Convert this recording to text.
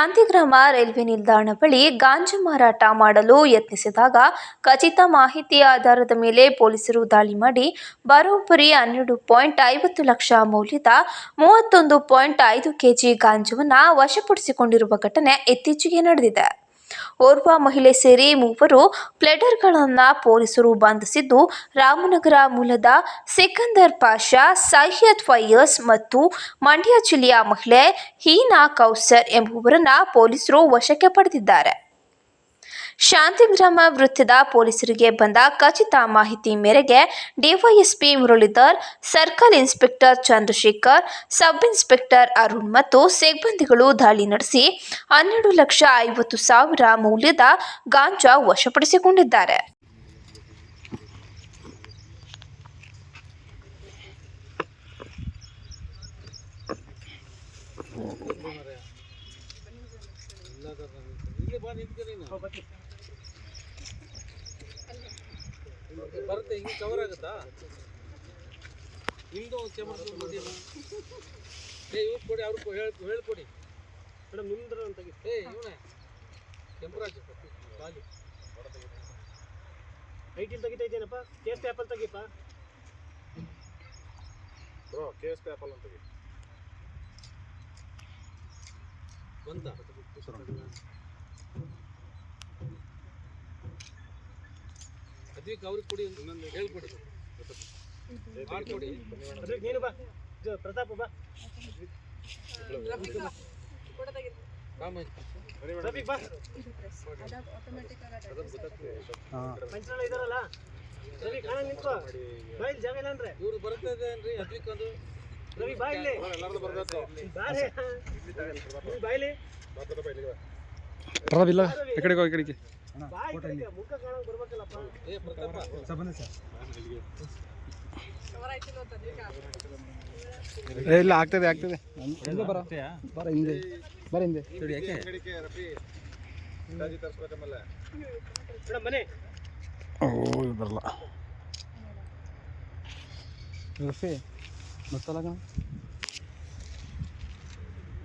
Shantigrama railway ನಿಲ್ದಾಣ ಬಳಿ ಗಾಂಜಾ ಮಾರಾಟ ಮಾಡಲು ಯತ್ನಿಸಿದಾಗ ಖಚಿತ ಮಾಹಿತಿಯ ಆಧಾರದ ಮೇಲೆ ಪೊಲೀಸರು ದಾಳಿ ಮಾಡಿ ಬರೋಬ್ಬರಿ ಹನ್ನೆರಡು ಪಾಯಿಂಟ್ ಐವತ್ತು ಲಕ್ಷ ಮೌಲ್ಯದ ಮೂವತ್ತೊಂದು ಪಾಯಿಂಟ್ ಐದು ಕೆಜಿ ಗಾಂಜಾವನ್ನು ವಶಪಡಿಸಿಕೊಂಡಿರುವ ಘಟನೆ ಇತ್ತೀಚೆಗೆ ನಡೆದಿದೆ. ಓರ್ವ ಮಹಿಳೆ ಸೇರಿ ಮೂವರು ಪ್ಲೆಡರ್ಗಳನ್ನು ಪೊಲೀಸರು ಬಂಧಿಸಿದ್ದು ರಾಮನಗರ ಮೂಲದ ಸಿಕಂದರ್ ಪಾಷಾ, ಸೈಯದ್ ಫೈಯಸ್ ಮತ್ತು ಮಂಡ್ಯ ಜಿಲ್ಲೆಯ ಮಹಿಳೆ ಹೀನಾ ಕೌಸರ್ ಎಂಬುವರನ್ನ ಪೊಲೀಸರು ವಶಕ್ಕೆ ಪಡೆದಿದ್ದಾರೆ. ಶಾಂತಿಗ್ರಾಮ ವೃತ್ತದ ಪೊಲೀಸರಿಗೆ ಬಂದ ಖಚಿತ ಮಾಹಿತಿ ಮೇರೆಗೆ DYSP Muralidhar, circle inspector Chandrashekar, sub inspector Arun ಮತ್ತು ಸಿಬ್ಬಂದಿಗಳು ದಾಳಿ ನಡೆಸಿ ಹನ್ನೆರಡು ಲಕ್ಷ ಐವತ್ತು ಸಾವಿರ ಮೌಲ್ಯದ ಗಾಂಜಾ ವಶಪಡಿಸಿಕೊಂಡಿದ್ದಾರೆ. ಬರುತ್ತೆ ಹಿಂಗೆ ಕವರ್ ಆಗುತ್ತಾ? ನಿಮ್ಮದು ಚಮಚ ಮಧ್ಯಮ ಏ ಇವ್ರು ಕೊಡಿ ಅವ್ರು ಹೇಳಿ ಹೇಳ್ಕೊಡಿ. ಮೇಡಮ್ ನಿಮ್ದ್ರ ಅಂತ ಏ ಇವನೇ. ಕೆಂಪರಾಜ್ ಬಾಲಿ. ಐಟಿಲ್ ತೆಗಿತಾ ಇದ್ದೇನಪ್ಪ? ಕೇಸ್ ಆ್ಯಪಲ್ ತೆಗಿಪ್ಪ ಬ್ರೋ ಕೇಸ್ ಆ್ಯಪಲ್ ಅಂತ ಬಂತ ಅದ್ವಿಕ್ ಅವ್ರಿಗೆ ಕೊಡಿ ಹೇಳ್ಕೊಡಿ. ಮಾಡ್ಕೊಡಿ. ಅದಕ್ಕೆ ನೀನು ಬಾ. ಪ್ರತಾಪ ಪ್ರತಾಪ್ ಬಾ. ಇದಾರಲ್ಲ. ರವಿ ಕಾಣ ನಿಂತ್ಕೋ. ಬೈಲ್ ಜಾಗ ಇಲ್ಲ ಅಂದ್ರೆ. ಇವ್ರು ಬರ್ತಾ ಇದೆ ಏನ್ರಿ ಅದ್ವಿಕ್ ಒಂದು ರವಿ ಬಾ ಇಲ್ಲಿ. ಈ ಕಡೆಗೆ ಹೋಗಿ ಈ ಕಡೆಗೆ. ಇಲ್ಲ ಆಗ್ತದೆ ಆಗ್ತದೆ. ಬರ. ಬರ ಹಿಂದೆ. ಬರ ಹಿಂದೆ. ಓ ಬರಲ್ಲ. ರಫಿ ಮತ್ತಲ್ಲ ಕಣ?